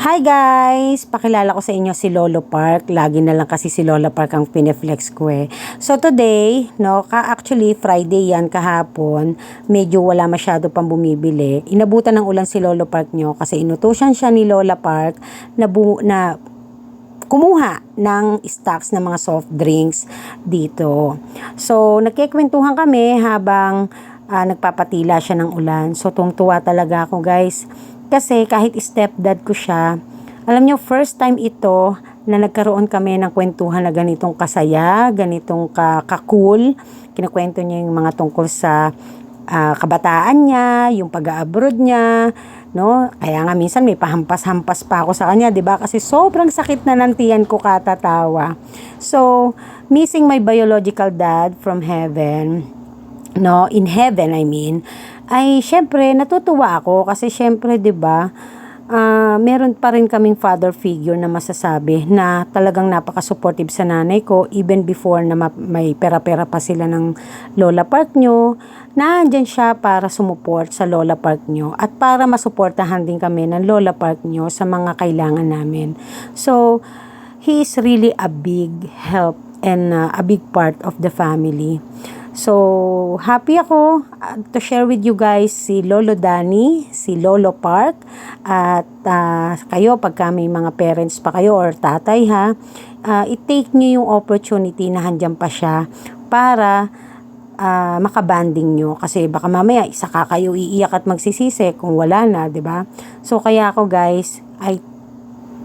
Hi guys! Pakilala ko sa inyo si Lolo Park. Lagi na lang kasi si Lola Park ang pineflex ko eh. So today, no, ka actually Friday yan kahapon, medyo wala masyado pang bumibili. Inabutan ng ulan si Lolo Park nyo kasi inutusan siya ni Lola Park na, bu- na kumuha ng stocks ng mga soft drinks dito. So, nagkikwentuhan kami habang ah, nagpapatila siya ng ulan. So, tungtuwa talaga ako guys. Kasi kahit stepdad ko siya, alam nyo, first time ito na nagkaroon kami ng kwentuhan na ganitong kasaya, ganitong ka kakul. Kinakwento niya yung mga tungkol sa ah, kabataan niya, yung pag-abroad niya, no? Kaya nga minsan may pahampas-hampas pa ako sa kanya, 'di ba? Kasi sobrang sakit na ng ko katatawa. So, missing my biological dad from heaven, no, in heaven I mean, ay syempre natutuwa ako kasi syempre 'di ba? ah, meron pa rin kaming father figure na masasabi na talagang napaka-supportive sa nanay ko even before na ma- may pera-pera pa sila ng Lola Park nyo. Nandyan siya para sumuport sa Lola Park nyo at para masuportahan din kami ng Lola Park nyo sa mga kailangan namin. So, he is really a big help and uh, a big part of the family. So, happy ako uh, to share with you guys si Lolo Dani, si Lolo Park, at uh, kayo pagka may mga parents pa kayo or tatay ha, uh, i-take nyo yung opportunity na handyan pa siya para uh, makabanding nyo kasi baka mamaya isa ka kayo iiyak at magsisisi kung wala na, 'di ba? So kaya ako guys, I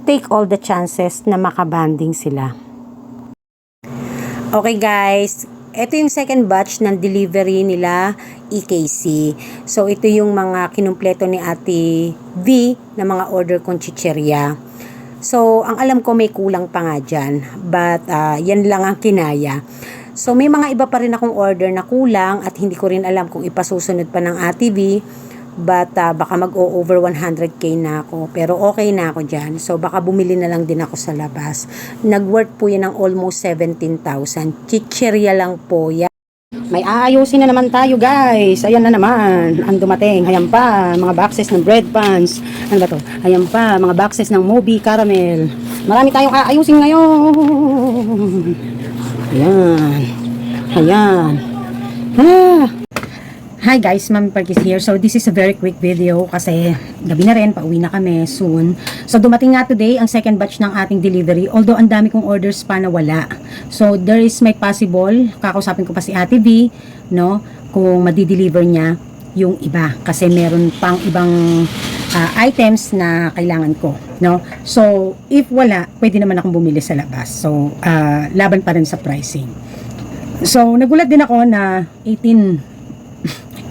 take all the chances na makabanding sila. Okay guys, ito yung second batch ng delivery nila EKC. So ito yung mga kinumpleto ni Ate V na mga order kong chicheria. So ang alam ko may kulang pa nga dyan, but ah, yan lang ang kinaya. So may mga iba pa rin akong order na kulang at hindi ko rin alam kung ipasusunod pa ng Ate V. But ah, baka mag-o-over 100k na ako. Pero okay na ako dyan. So baka bumili na lang din ako sa labas. Nag-worth po yan ng almost 17,000. Chicheria lang po yan. May aayusin na naman tayo guys. Ayan na naman. Ang dumating. Ayan pa. Mga boxes ng bread buns. Ano ba to? Ayan pa. Mga boxes ng Moby Caramel. Marami tayong aayusin ngayon. Ayan. Ayan. Ah. Hi guys, Mami Park is here. So this is a very quick video kasi gabi na rin, pauwi na kami soon. So dumating nga today ang second batch ng ating delivery. Although ang dami kong orders pa na wala. So there is my possible, kakausapin ko pa si Ate V, no, kung madi-deliver niya yung iba kasi meron pang ibang ah, items na kailangan ko, no? So if wala, pwede naman akong bumili sa labas. So ah, laban pa rin sa pricing. So nagulat din ako na 18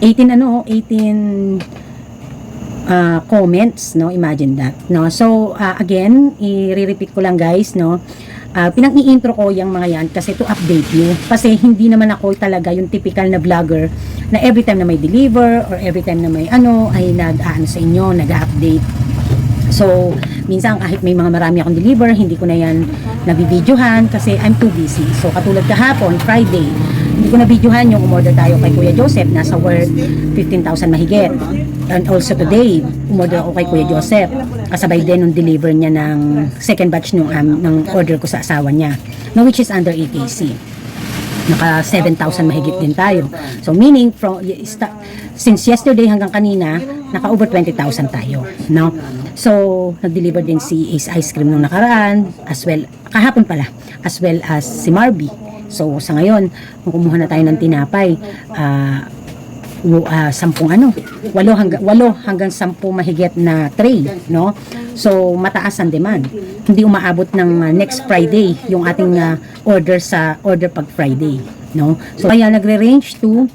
18 ano, 18 uh, comments, no? Imagine that, no? So, uh, again, i-repeat ko lang guys, no? Uh, pinang-i-intro ko yung mga yan kasi to update you. Kasi hindi naman ako talaga yung typical na vlogger na every time na may deliver or every time na may ano, ay nag-ano sa inyo, nag-update. So, minsan kahit may mga marami akong deliver, hindi ko na yan nabibidyohan kasi I'm too busy. So, katulad kahapon, Friday, hindi ko nabidyohan yung umorder tayo kay Kuya Joseph, nasa worth 15,000 mahigit. And also today, umorder ako kay Kuya Joseph. Kasabay din nung deliver niya ng second batch nung, um, ng order ko sa asawa niya, no, which is under EKC naka 7,000 mahigit din tayo. So meaning from since yesterday hanggang kanina, naka over 20,000 tayo, no? So nag-deliver din si Ace Ice Cream nung nakaraan, as well kahapon pala, as well as si Marby. So sa ngayon, kumuha na tayo ng tinapay, ah uh, sampung ano, walo hanggang, walo hanggang sampu mahigit na tray, no? So, mataas ang demand. Hindi umaabot ng uh, next Friday yung ating uh, order sa order pag Friday, no? So, kaya nagre-range to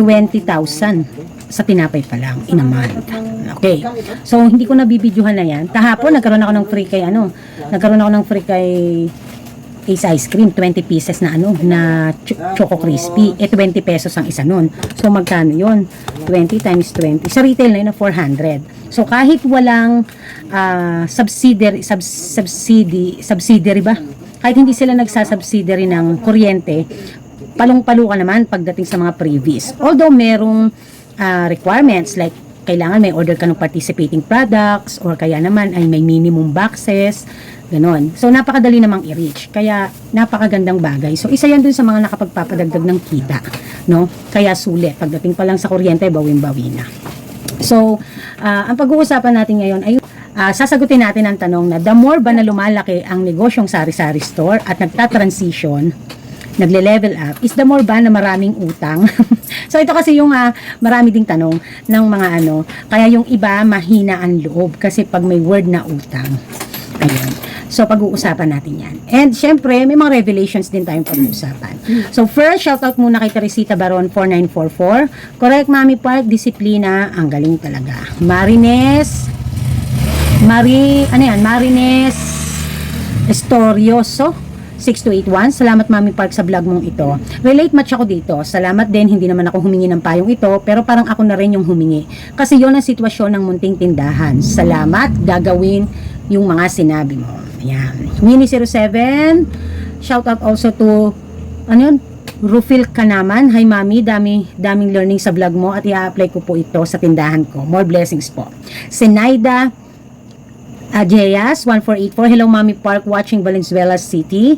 20,000 sa tinapay pa lang in a month. Okay. So, hindi ko nabibidyohan na yan. Kahapon, nagkaroon ako ng free kay ano, nagkaroon ako ng free kay Ace ice cream, 20 pieces na ano, na ch- choco crispy. Eh, 20 pesos ang isa nun. So, magkano yon 20 times 20. Sa retail na yun, na 400. So, kahit walang ah, subsidiary, sub, subsidy, subsidiary ba? Kahit hindi sila nagsasubsidiary ng kuryente, palong-palo ka naman pagdating sa mga previous. Although, merong ah, requirements like kailangan may order ka ng participating products or kaya naman ay may minimum boxes, ganon. So, napakadali namang i-reach. Kaya, napakagandang bagay. So, isa yan dun sa mga nakapagpapadagdag ng kita, no? Kaya sulit. Pagdating pa lang sa kuryente, bawin-bawi na. So, ah, ang pag-uusapan natin ngayon ay ah, sasagutin natin ang tanong na the more ba na lumalaki ang negosyong sari-sari store at nagta-transition, nagle-level up, is the more ba na maraming utang? so, ito kasi yung ah, marami ding tanong ng mga ano, kaya yung iba mahina ang loob kasi pag may word na utang. Ayun. So, pag-uusapan natin yan. And, syempre, may mga revelations din tayong pag-uusapan. So, first, shoutout muna kay Teresita Baron 4944. Correct, Mami Park, disiplina, ang galing talaga. Marines, Mari, ano yan, Marines Estorioso, 6281. Salamat Mami Park sa vlog mong ito. Relate much ako dito. Salamat din, hindi naman ako humingi ng payong ito, pero parang ako na rin yung humingi. Kasi yon ang sitwasyon ng munting tindahan. Salamat, gagawin yung mga sinabi mo. Ayan. Winnie07, shout out also to, ano yun, Rufil ka naman. Hi mami, dami, daming learning sa vlog mo at i-apply ko po ito sa tindahan ko. More blessings po. Senaida Ajeas, 1484. Hello Mami Park, watching Valenzuela City.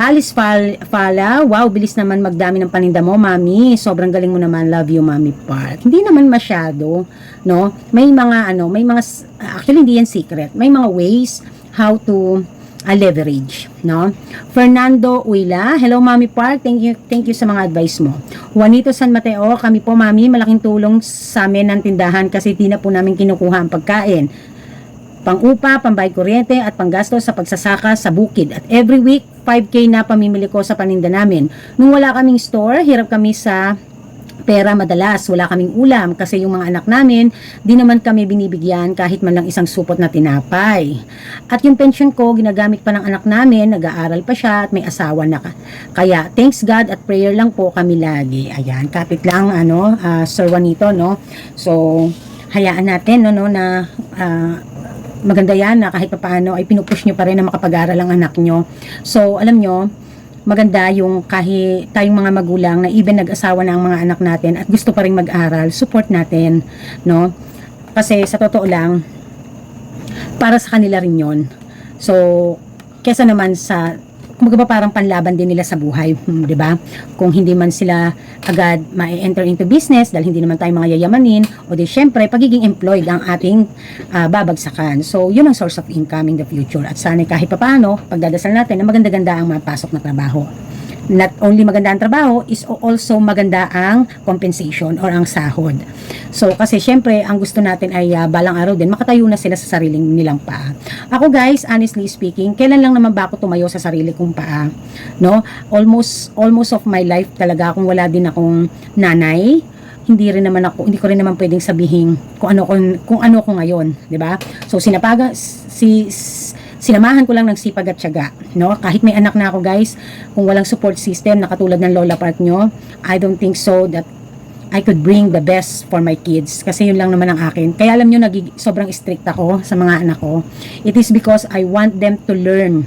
Alice Fal Fala, wow, bilis naman magdami ng paninda mo, Mami. Sobrang galing mo naman. Love you, Mami Park. Hindi naman masyado, no? May mga ano, may mga actually hindi yan secret. May mga ways how to uh, leverage, no? Fernando Uila, hello Mami Park, thank you thank you sa mga advice mo. Juanito San Mateo, kami po Mami, malaking tulong sa amin ng tindahan kasi di na po namin kinukuha ang pagkain pang-upa, pambayad kuryente at panggasto sa pagsasaka sa bukid. At every week, 5K na pamimili ko sa paninda namin. Nung wala kaming store, hirap kami sa pera madalas. Wala kaming ulam kasi yung mga anak namin, di naman kami binibigyan kahit man lang isang supot na tinapay. At yung pension ko, ginagamit pa ng anak namin, nag-aaral pa siya at may asawa na. ka- Kaya, thanks God at prayer lang po kami lagi. Ayan, kapit lang, ano, ah, Sir Juanito, no? So, hayaan natin, no, no, na ah, maganda yan na kahit papaano ay pinupush nyo pa rin na makapag-aral ang anak nyo. So, alam nyo, maganda yung kahit tayong mga magulang na even nag-asawa na ang mga anak natin at gusto pa rin mag-aral, support natin, no? Kasi sa totoo lang, para sa kanila rin yon So, kesa naman sa kumbaga ba parang panlaban din nila sa buhay, hmm, 'di ba? Kung hindi man sila agad ma-enter into business dahil hindi naman tayo mga yayamanin, o di syempre pagiging employed ang ating ah, babagsakan. So, 'yun ang source of income in the future. At sana kahit papaano, pagdadasal natin na maganda-ganda ang mapasok na trabaho. Not only maganda ang trabaho, is also maganda ang compensation or ang sahod. So, kasi syempre, ang gusto natin ay ah, balang araw din, makatayo na sila sa sariling nilang paa. Ako guys, honestly speaking, kailan lang naman ba ako tumayo sa sarili kong paa? No? Almost, almost of my life talaga, kung wala din akong nanay, hindi rin naman ako, hindi ko rin naman pwedeng sabihin kung ano, kung, kung ano ko ngayon, di ba? So, sinapaga, si, sinamahan ko lang ng sipag at tiyaga, no? Kahit may anak na ako, guys, kung walang support system na katulad ng lola part nyo, I don't think so that I could bring the best for my kids kasi yun lang naman ang akin. Kaya alam nyo, nagig- sobrang strict ako sa mga anak ko. It is because I want them to learn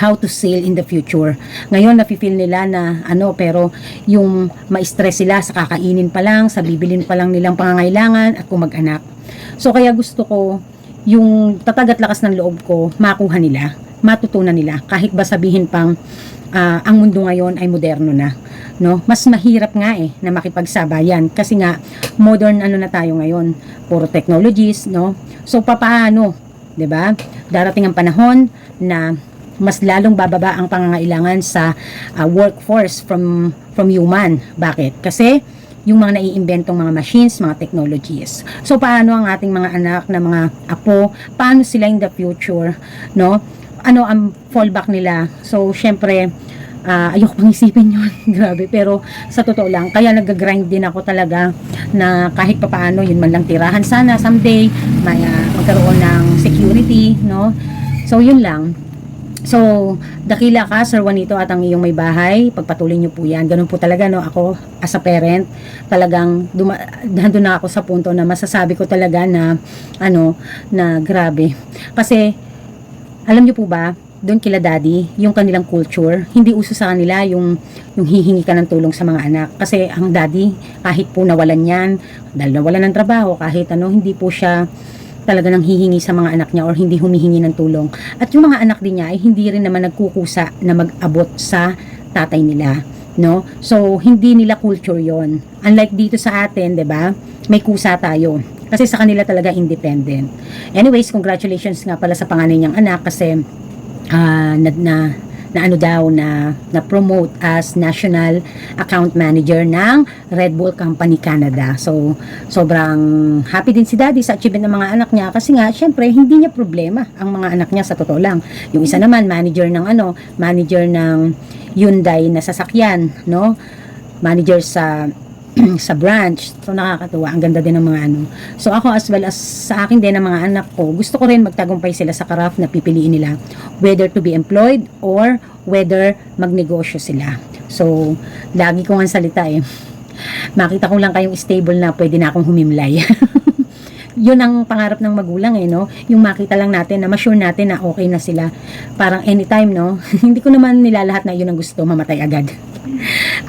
how to sail in the future. Ngayon, nafe-feel nila na ano, pero yung ma-stress sila sa kakainin pa lang, sa bibilin pa lang nilang pangangailangan at kung mag-anak. So, kaya gusto ko yung tatag at lakas ng loob ko, makuha nila, matutunan nila, kahit ba sabihin pang ah, ang mundo ngayon ay moderno na. No? Mas mahirap nga eh na makipagsabayan kasi nga modern ano na tayo ngayon, puro technologies, no? So papaano, 'di ba? Darating ang panahon na mas lalong bababa ang pangangailangan sa ah, workforce from from human. Bakit? Kasi yung mga naiimbentong mga machines, mga technologies. So, paano ang ating mga anak na mga apo, paano sila in the future, no? Ano ang fallback nila? So, syempre, ah, ayoko pang isipin yun. Grabe. Pero, sa totoo lang, kaya nag-grind din ako talaga na kahit papaano, yun man lang tirahan sana someday, may, ah, magkaroon ng security, no? So, yun lang. So, dakila ka, Sir Juanito, at ang iyong may bahay, pagpatuloy niyo po yan. Ganun po talaga, no? Ako, as a parent, talagang, duma- nandun na ako sa punto na masasabi ko talaga na, ano, na grabe. Kasi, alam niyo po ba, doon kila daddy, yung kanilang culture, hindi uso sa kanila yung, yung hihingi ka ng tulong sa mga anak. Kasi ang daddy, kahit po nawalan yan, dahil nawalan ng trabaho, kahit ano, hindi po siya talaga nang hihingi sa mga anak niya or hindi humihingi ng tulong. At yung mga anak din niya ay hindi rin naman nagkukusa na mag-abot sa tatay nila. No? So, hindi nila culture yon Unlike dito sa atin, 'di ba may kusa tayo. Kasi sa kanila talaga independent. Anyways, congratulations nga pala sa panganay niyang anak kasi ah, na, na na ano daw na na promote as national account manager ng Red Bull Company Canada. So sobrang happy din si Daddy sa achievement ng mga anak niya kasi nga syempre hindi niya problema ang mga anak niya sa totoo lang. Yung isa naman manager ng ano, manager ng Hyundai na sasakyan, no? Manager sa sa branch. So nakakatuwa. Ang ganda din ng mga ano. So ako as well as sa akin din ng mga anak ko, gusto ko rin magtagumpay sila sa craft na pipiliin nila. Whether to be employed or whether magnegosyo sila. So, lagi ko nga salita eh. Makita ko lang kayong stable na pwede na akong humimlay. yun ang pangarap ng magulang eh, no? Yung makita lang natin na ma-sure natin na okay na sila. Parang anytime, no? Hindi ko naman nilalahat na yun ang gusto, mamatay agad.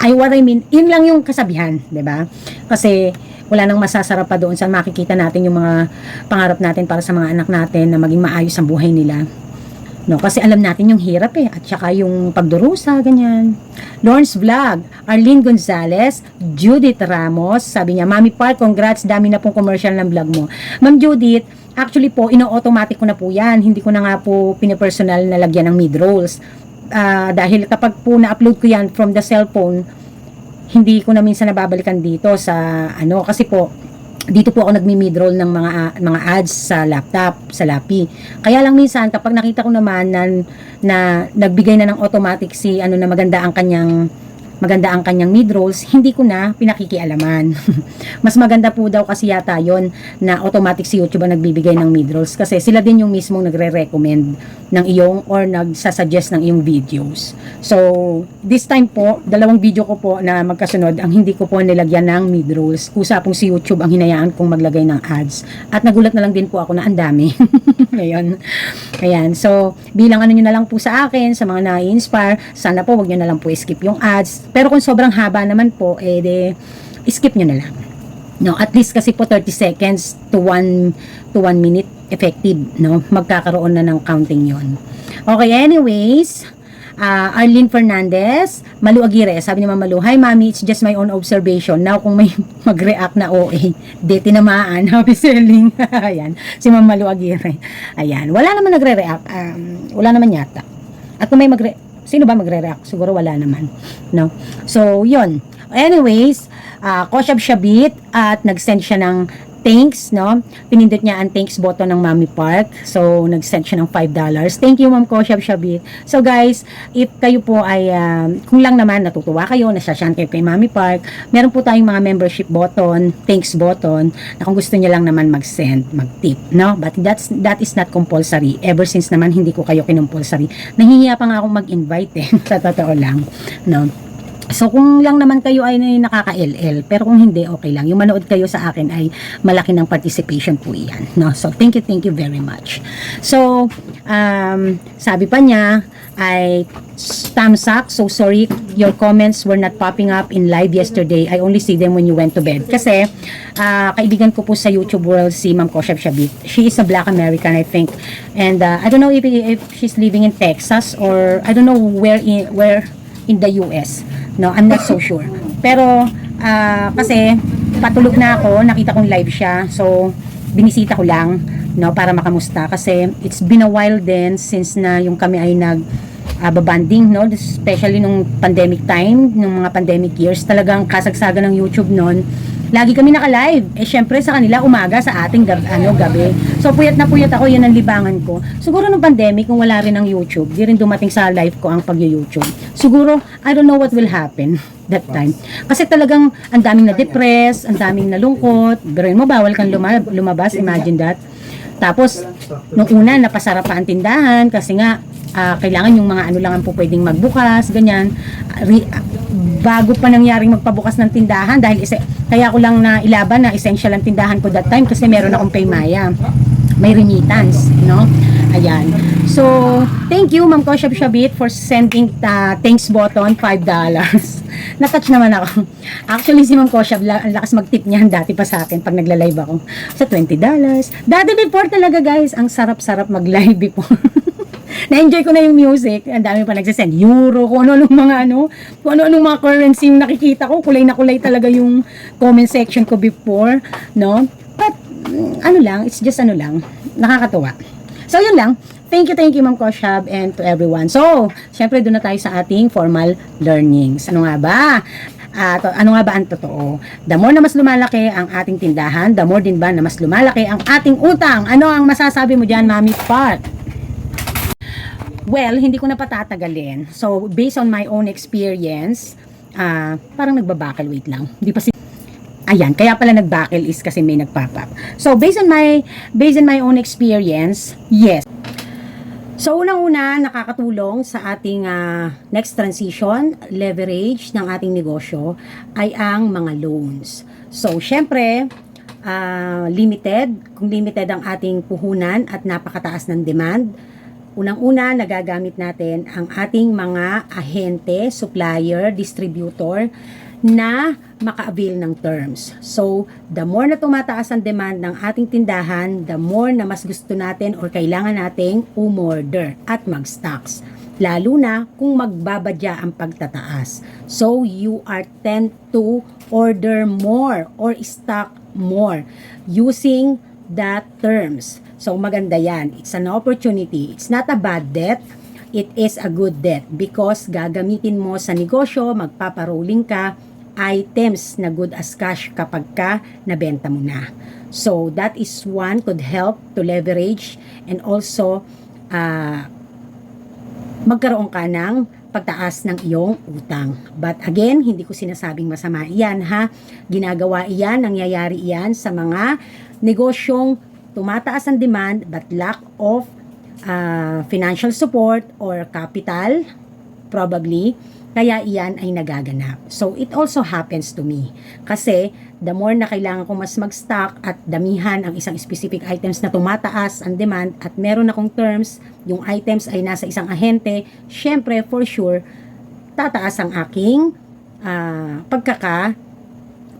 Ay, what I mean, yun lang yung kasabihan, 'di ba? Kasi wala nang masasarap pa doon sa makikita natin yung mga pangarap natin para sa mga anak natin na maging maayos ang buhay nila. No, kasi alam natin yung hirap eh, at saka yung pagdurusa, ganyan. Lawrence Vlog, Arlene Gonzalez, Judith Ramos, sabi niya, Mami Park, congrats, dami na pong commercial ng vlog mo. Ma'am Judith, actually po, ino-automatic ko na po yan. Hindi ko na nga po pinipersonal na lagyan ng mid-rolls. Ah, dahil kapag po na-upload ko yan from the cellphone, hindi ko na minsan nababalikan dito sa ano kasi po dito po ako nagmi-midroll ng mga mga ads sa laptop, sa Lapi. Kaya lang minsan kapag nakita ko naman na, na nagbigay na ng automatic si ano na maganda ang kanyang maganda ang kanyang mid-rolls, hindi ko na pinakikialaman. Mas maganda po daw kasi yata yon na automatic si YouTube ang nagbibigay ng mid-rolls kasi sila din yung mismong nagre-recommend ng iyong or nagsasuggest ng iyong videos. So, this time po, dalawang video ko po na magkasunod, ang hindi ko po nilagyan ng mid-rolls. Kusa pong si YouTube ang hinayaan kong maglagay ng ads. At nagulat na lang din po ako na ang dami. Ngayon. Ayan. So, bilang ano nyo na lang po sa akin, sa mga na-inspire, sana po wag nyo na lang po skip yung ads. Pero kung sobrang haba naman po, eh, de, skip nyo na lang. No, at least kasi po 30 seconds to 1 to 1 minute effective, no? Magkakaroon na ng counting 'yon. Okay, anyways, uh, Arlene Fernandez, Malu Aguirre, sabi ni Mama Malu, Hi Mami, it's just my own observation. Now, kung may mag-react na OA, de tinamaan, happy selling. Ayan, si Mama Malu Aguirre. Ayan, wala naman nagre-react. Um, wala naman yata. At kung may magre Sino ba magre-react? Siguro wala naman. No? So, yun. Anyways, uh, Koshab Shabit at nag-send siya ng thanks, no? Pinindot niya ang thanks button ng Mami Park. So, nag-send siya ng $5. Thank you, Ma'am Koshab Shabit. So, guys, if kayo po ay, um, kung lang naman natutuwa kayo, nasyasyan kayo kay Mami Park, meron po tayong mga membership button, thanks button, na kung gusto niya lang naman mag-send, mag-tip, no? But that's, that is not compulsory. Ever since naman, hindi ko kayo kinumpulsory. Nahihiya pa nga akong mag-invite eh, sa totoo lang, no? So kung lang naman kayo ay nakaka-LL, pero kung hindi, okay lang. Yung manood kayo sa akin ay malaki ng participation po iyan. No? So thank you, thank you very much. So, um, sabi pa niya, ay thumbs up. So sorry, your comments were not popping up in live yesterday. I only see them when you went to bed. Kasi, uh, kaibigan ko po sa YouTube world si Ma'am Koshab Shabit. She is a black American, I think. And uh, I don't know if, if she's living in Texas or I don't know where in, where in the US. No, I'm not so sure. Pero, ah, kasi, patulog na ako, nakita kong live siya. So, binisita ko lang, no, para makamusta. Kasi, it's been a while then since na yung kami ay nag, uh, babanding, no? Especially nung pandemic time, nung mga pandemic years, talagang kasagsagan ng YouTube noon. Lagi kami naka-live. Eh, syempre sa kanila, umaga sa ating gab ano, gabi. So, puyat na puyat ako, yan ang libangan ko. Siguro nung pandemic, kung wala rin ng YouTube, di rin dumating sa live ko ang pag-YouTube. Siguro, I don't know what will happen that time. Kasi talagang ang daming na-depress, ang daming nalungkot. Pero mo, bawal kang luma- lumabas, imagine that. Tapos, nung una, napasara pa ang tindahan kasi nga, ah, kailangan yung mga ano lang ang po pwedeng magbukas, ganyan. Ah, re- ah, bago pa nangyaring magpabukas ng tindahan dahil isa, kaya ko lang na ilaban na essential ang tindahan ko that time kasi meron akong paymaya. may remittance, no? Ayan. So, thank you, Ma'am Kosha Shabit, for sending uh, thanks button, $5. Natouch naman ako. Actually, si Ma'am Kosha, la- ang lakas mag-tip niyan dati pa sa akin pag nagla-live ako. Sa $20. Dati before talaga, guys, ang sarap-sarap mag-live before. Na-enjoy ko na yung music. Ang dami pa nagsasend. Euro, kung ano-anong mga ano, kung ano-anong mga currency yung nakikita ko. Kulay na kulay talaga yung comment section ko before, no? But, mm, ano lang, it's just ano lang, nakakatuwa. So, yun lang. Thank you, thank you, Ma'am Koshab, and to everyone. So, syempre, doon na tayo sa ating formal learnings. Ano nga ba? At ano nga ba ang totoo? The more na mas lumalaki ang ating tindahan, the more din ba na mas lumalaki ang ating utang? Ano ang masasabi mo dyan, Mami Part? Well, hindi ko na patatagalin. So, based on my own experience, ah, parang nagbabakal, wait lang. Hindi pa si Ayan, kaya pala nagbakil is kasi may nagpop up. So, based on my based on my own experience, yes. So, unang-una, nakakatulong sa ating ah, next transition, leverage ng ating negosyo, ay ang mga loans. So, syempre, ah, limited, kung limited ang ating puhunan at napakataas ng demand, unang-una, nagagamit natin ang ating mga ahente, supplier, distributor, na maka-avail ng terms. So, the more na tumataas ang demand ng ating tindahan, the more na mas gusto natin or kailangan nating umorder at mag-stocks. Lalo na kung magbabadya ang pagtataas. So, you are tend to order more or stock more using that terms. So, maganda yan. It's an opportunity. It's not a bad debt it is a good debt because gagamitin mo sa negosyo, magpaparolling ka, items na good as cash kapag ka nabenta mo na. So, that is one could help to leverage and also uh, magkaroon ka ng pagtaas ng iyong utang. But again, hindi ko sinasabing masama iyan ha. Ginagawa iyan, nangyayari iyan sa mga negosyong tumataas ang demand but lack of uh, financial support or capital probably kaya iyan ay nagaganap. So it also happens to me kasi the more na kailangan ko mas mag-stock at damihan ang isang specific items na tumataas ang demand at meron akong terms, yung items ay nasa isang ahente, syempre for sure tataas ang aking ah, pagkaka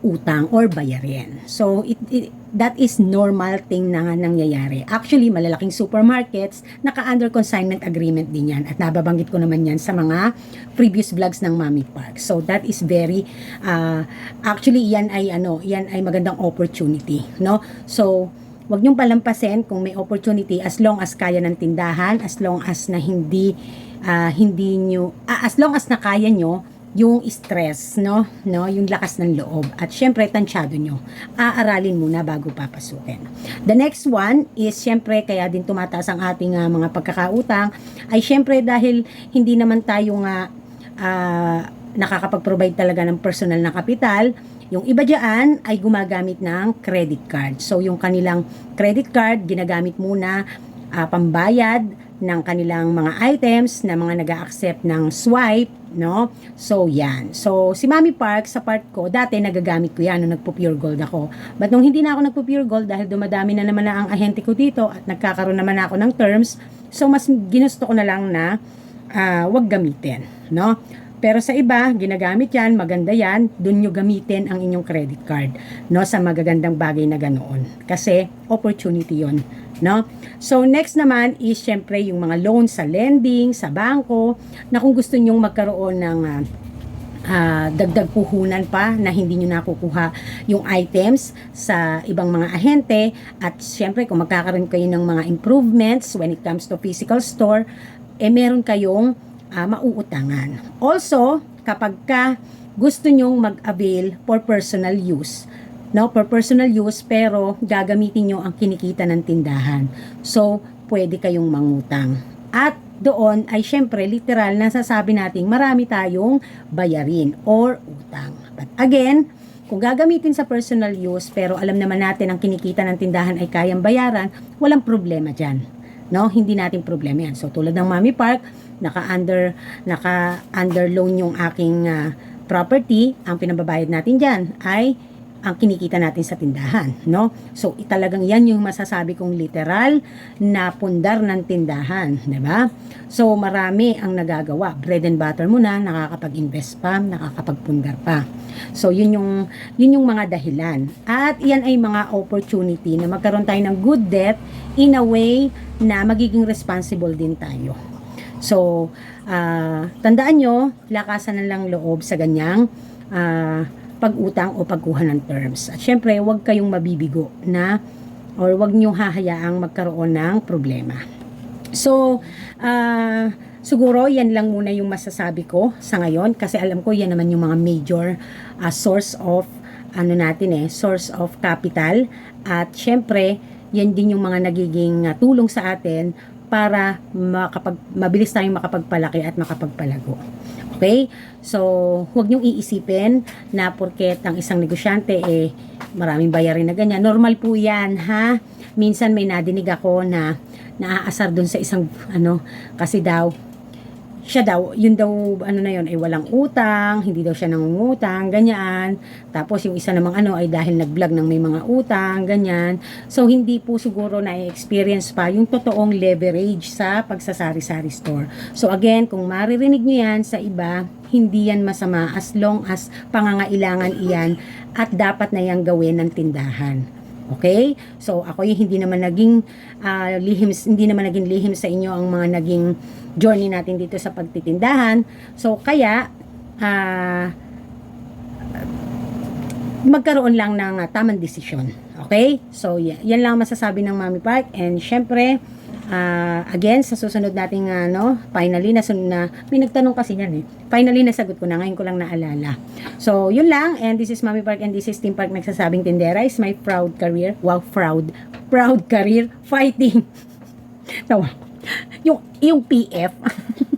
utang or bayarin. So, it, it- that is normal thing na nga nangyayari. Actually, malalaking supermarkets, naka-under consignment agreement din yan. At nababanggit ko naman yan sa mga previous vlogs ng Mami Park. So, that is very, uh, actually, yan ay, ano, yan ay magandang opportunity, no? So, wag niyong palampasin kung may opportunity as long as kaya ng tindahan, as long as na hindi, ah, hindi nyo, ah, as long as na kaya nyo, yung stress, no? No, yung lakas ng loob. At syempre, tansyado nyo. Aaralin muna bago papasukin. The next one is syempre, kaya din tumataas ang ating ah, mga pagkakautang, ay syempre dahil hindi naman tayo nga ah, nakakapag-provide talaga ng personal na kapital, yung iba dyan ay gumagamit ng credit card. So, yung kanilang credit card, ginagamit muna ah, pambayad ng kanilang mga items na mga nag accept ng swipe, no? So, yan. So, si Mami Park, sa part ko, dati nagagamit ko yan nung nagpo-pure gold ako. But nung hindi na ako nagpo-pure gold, dahil dumadami na naman na ang ahente ko dito at nagkakaroon naman ako ng terms, so mas ginusto ko na lang na ah, wag gamitin, no? Pero sa iba, ginagamit yan, maganda yan, dun nyo gamitin ang inyong credit card, no? Sa magagandang bagay na ganoon. Kasi, opportunity yon no? So, next naman is syempre yung mga loans sa lending, sa bangko, na kung gusto nyong magkaroon ng ah, ah, dagdag puhunan pa na hindi nyo nakukuha yung items sa ibang mga ahente at syempre kung magkakaroon kayo ng mga improvements when it comes to physical store, eh meron kayong ah, mauutangan. Also, kapag ka gusto nyong mag-avail for personal use, no, for personal use pero gagamitin nyo ang kinikita ng tindahan. So, pwede kayong mangutang. At doon ay syempre literal na sasabi nating marami tayong bayarin or utang. But again, kung gagamitin sa personal use pero alam naman natin ang kinikita ng tindahan ay kayang bayaran, walang problema dyan. No, hindi natin problema yan. So tulad ng Mami Park, naka-under naka-under loan yung aking ah, property, ang pinababayad natin diyan ay ang kinikita natin sa tindahan, no? So, talagang yan yung masasabi kong literal na pundar ng tindahan, di ba? So, marami ang nagagawa. Bread and butter mo na, nakakapag-invest pa, nakakapagpundar pa. So, yun yung, yun yung mga dahilan. At yan ay mga opportunity na magkaroon tayo ng good debt in a way na magiging responsible din tayo. So, ah, tandaan nyo, lakasan na lang loob sa ganyang ah, pag-utang o pagkuha ng terms. At syempre, huwag kayong mabibigo na or huwag nyo hahayaang magkaroon ng problema. So, ah, siguro yan lang muna yung masasabi ko sa ngayon kasi alam ko yan naman yung mga major ah, source of ano natin eh, source of capital at syempre, yan din yung mga nagiging ah, tulong sa atin para makapag, mabilis tayong makapagpalaki at makapagpalago. Okay? So, huwag niyong iisipin na porket ang isang negosyante eh maraming bayarin na ganyan. Normal po 'yan, ha? Minsan may nadinig ako na naaasar dun sa isang ano kasi daw siya daw, yun daw, ano na yun, ay walang utang, hindi daw siya nangungutang, ganyan. Tapos yung isa namang ano ay dahil nag-vlog ng may mga utang, ganyan. So, hindi po siguro na-experience pa yung totoong leverage sa pagsasari-sari store. So, again, kung maririnig nyo yan sa iba, hindi yan masama as long as pangangailangan iyan at dapat na yang gawin ng tindahan. Okay? So, ako yung hindi naman naging ah, lihim, hindi naman naging lihim sa inyo ang mga naging journey natin dito sa pagtitindahan. So, kaya, ah, magkaroon lang ng ah, tamang desisyon. Okay? So, yan, lang ang masasabi ng Mami Park. And, syempre, ah, again, sa susunod nating, ano, finally, na, may nagtanong kasi yan eh. Finally, nasagot ko na. Ngayon ko lang naalala. So, yun lang. And this is Mami Park and this is Team Park nagsasabing tindera is my proud career. Wow, proud. Proud career fighting. Tawa. Yung, yung PF.